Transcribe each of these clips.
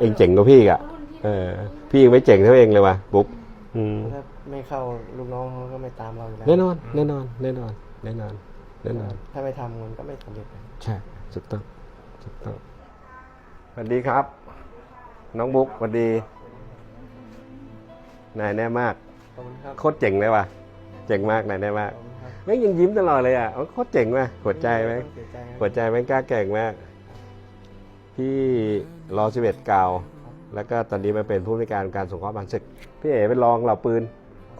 เองเจ๋งกว่าพี่อีกอะเออ พี่ยังไม่เจ๋งเท่าเองเลยว่ะบุ๊กอืมถ้าไม่เข้าลูกน้องเขาก็ไม่ตามเราอยู่แล้วแน่นอนแน่นอนแน่นอนแน่นอนแน่นอน ถ้าไม่ทำมันก็ไม่สำเร็จนะใช่ถูกต้องถูกต้องสวัสดีครับ น้องบุ๊กสวัสดี นายแน่มาก ขอบคุณครับโคตรเจ๋งเลยว่ะ เจ๋งมากนายแน่มากขอบคุณครับแม่งยังยิ้มตลอดเลยอะโอ้โคตรเจ๋งว่ะหัวใจไหมเสียใจครับ หัวใจแม่งกล้าแก่งมาก พี่รอสิเอ็ดกาว แล้วก็ตอนนี้มาเป็นผู้ในการการสงเคราะห์บางศึก พี่เอ๋เป็นรองเหล่าปืน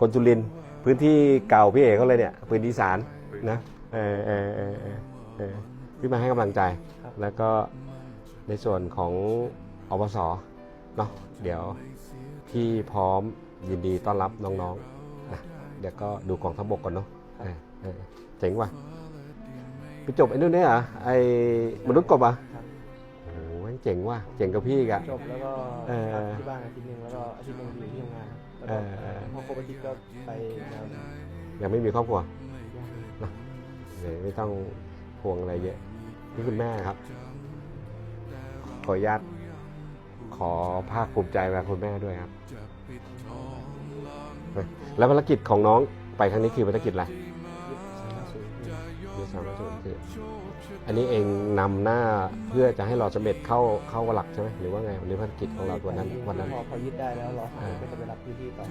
คนจุลิน พื้นที่เก่าพี่เอ๋เขาเลยเนี่ย ปืนอีสานนะเออเออเออเออพี่มาให้กำลังใจ แล้วก็ในส่วนของอบสเนาะเดี๋ยวพี่พร้อมยินดีต้อนรับน้องๆนะเดี๋ยวก็ดูกองทัพบกก่อนเนาะเออเออเจ๋งว่ะไปจบไอ้นู่นเนี่ยเหรอไอ้มนุษย์กบอะ เจ๋งว่ะเจ๋งกับพี่อีกอะจบแล้วก็เออพักที่บ้านอาทิตย์หนึ่งแล้วก็อาทิตย์หนึ่งอยู่ที่ทำงานแล้วเอก็อเออ พอครบอาทิตย์ก็ไปงานยังไม่มีครอบครัวย่างเลยไม่ต้องห่วงอะไรเยอะนี่คุณแม่ครับ ขออนุญาตขอภาคภูมิใจแทนคุณแม่ด้วยครับแล้วภารกิจของน้องไปครั้งนี้คือภารกิจอะไรยึดสามห้าศูนย์คือยูสามคือ อันนี้เองนำหน้าเพื่อจะให้หลอดสมเด็จเข้าเข้าหลักใช่ไหมหรือว่าไงหรือภารกิจของเราวันนั้นวันนั้น พอพอยึดได้แล้วเราอ่า ก็จะไปรับพื้นที่ต่อ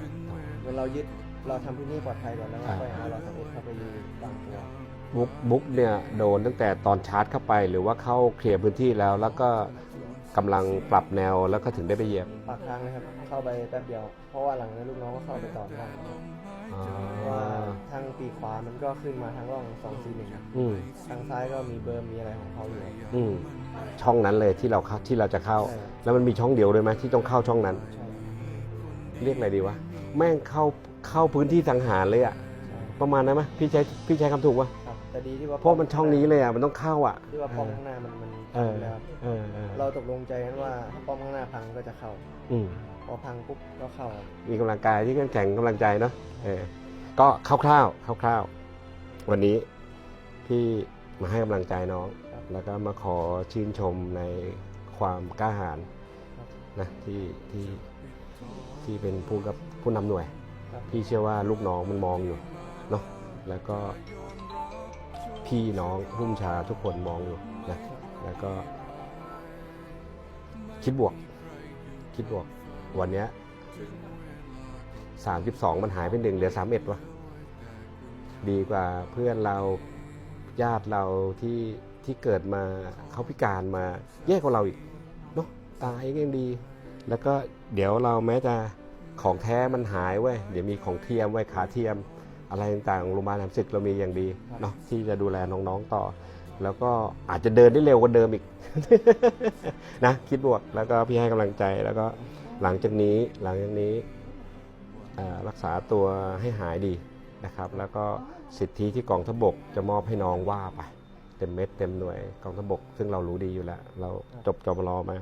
เมื่อเรายึดเราทำพื้นที่ปลอดภัยก่อนแล้วก็อ่าไปเอาเราทำเองเข้าไปอยู่บางตัวบุ๊กบุ๊กเนี่ยโดนตั้งแต่ตอนชาร์จเข้าไป หรือว่าเข้าเคลียร์พื้นที่แล้ว แล้วก็ กำลังปรับแนวแล้วก็ถึงได้ไปเหยียบปากทางนะครับเข้าไปแป๊บเดียว เพราะว่าหลังนั้นลูกน้องก็เข้าไปต่อได้อ๋อเพราะว่าทางปีกขวามันก็ขึ้นมาทางร่องสองสี่หนึ่งอืมทางซ้ายก็มีเบอร์มีอะไรของเขาอยู่อืมช่องนั้นเลยที่เราเข้าที่เราจะเข้าใช่แล้วมันมีช่องเดียวด้วยไหมที่ต้องเข้าช่องนั้น ใช่เรียกอะไรดีวะแม่งเข้าเข้าพื้นที่สังหารเลยอะใช่ประมาณนั้นไหมพี่ใช้พี่ใช้คำถูกปะครับ แต่ดีที่ว่าเพราะมันช่องนี้เลยอะมันต้องเข้าอะที่ว่าป้อมข้างหน้ามันมันเออแล้วเออเออเราตกลงใจกันว่าถ้าป้อมข้างหน้าพังก็จะเข้า อืมพอพังปุ๊บก็เข้ามีกำลังกายที่เข้มแข็งกำลังใจเนาะเออก็คร่าวๆคร่าวๆวันนี้พี่มาให้กำลังใจน้องครับแล้วก็มาขอชื่นชมในความกล้าหาญครับนะที่ที่ที่เป็นผู้กับผู้นำหน่วยครับพี่เชื่อว่าลูกน้องมันมองอยู่เนาะแล้วก็ พี่น้องผู้บัญชาทุกคนมองอยู่นะแล้วก็ คิดบวก คิดบวก วันเนี้สามสิบสองมันหายไปหนึ่งเหลือสามเอ็ดวะดีกว่าเพื่อนเราญาติเราที่ที่เกิดมาเขาพิการมาแย่กว่าเราอีกเนาะตายก็ยังดี แล้วก็เดี๋ยวเราแม้จะของแท้มันหายเว้ยเดี๋ยวมีของเทียมไว้ขาเทียม อะไรต่างๆโรงพยาบาลทำศึกเรามีอย่างดีเนาะที่จะดูแลน้องๆต่อ แล้วก็อาจจะเดินได้เร็วกว่าเดิมอีก นะคิดบวกแล้วก็พี่ให้กำลังใจแล้วก็หลังจากนี้หลังจากนี้เอ่อรักษาตัวให้หายดีนะครับ แล้วก็สิทธิที่กองทพบกจะมอบให้น้องว่าไปเต็มเม็ดเต็มหน่วยกองทพบก ซึ่งเรารู้ดีอยู่แล้ว เราจบจบรอมา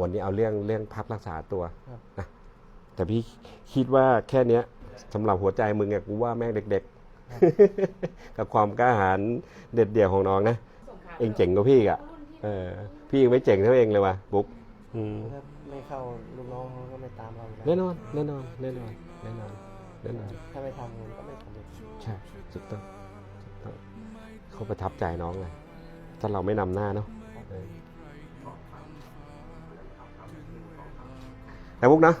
วันนี้เอาเรื่องเรื่องพักรักษาตัวครับนะแต่พี่คิดว่าแค่เนี้ย สำหรับหัวใจมึงอะกูว่าแม่งเด็กๆ กับความกล้าหาญเด็ดเดี่ยวของน้องนะ เองเจ๋งกว่าพี่อีกอะเออ พี่ยังไม่เจ๋งเท่าเองเลยว่ะบุ๊กอืมถ้าไม่เข้าลูกน้องเขาก็ไม่ตามเราอยู่แน่แล้วนอนแน่นอนแน่นอนแน่นอนแน่นอนถ้าไม่ทำมันก็ไม่สำเร็จใช่ถูกต้องถูกต้องเขาประทับใจน้องเลยถ้าเราไม่นำหน้าเนาะเออแต่บุ๊กนะ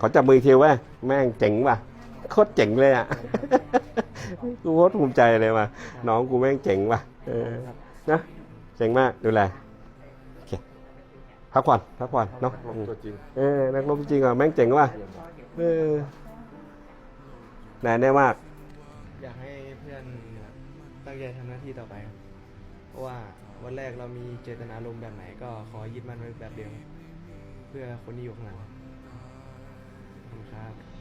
ขอจับมืออีกทีเว้ยแม่งเจ๋งว่ะโคตรเจ๋งเลยอะ กูโคตรภูมิใจเลยว่ะน้องกูแม่งเจ๋งว่ะเออครับนะเจ๋งมากดูแลโอเคพักผ่อนพักผ่อนเนาะตัวจริงเออนักรบจริงอะแม่งเจ๋งว่ะเออแน่แน่มาก อยากให้เพื่อนตั้งใจทำหน้าที่ต่อไปครับเพราะว่าวันแรกเรามีเจตนารมณ์แบบไหนก็ขอยึดมันไว้แบบเดิมเพื่อคนที่อยู่ข้างหลังขอบ คุณครับ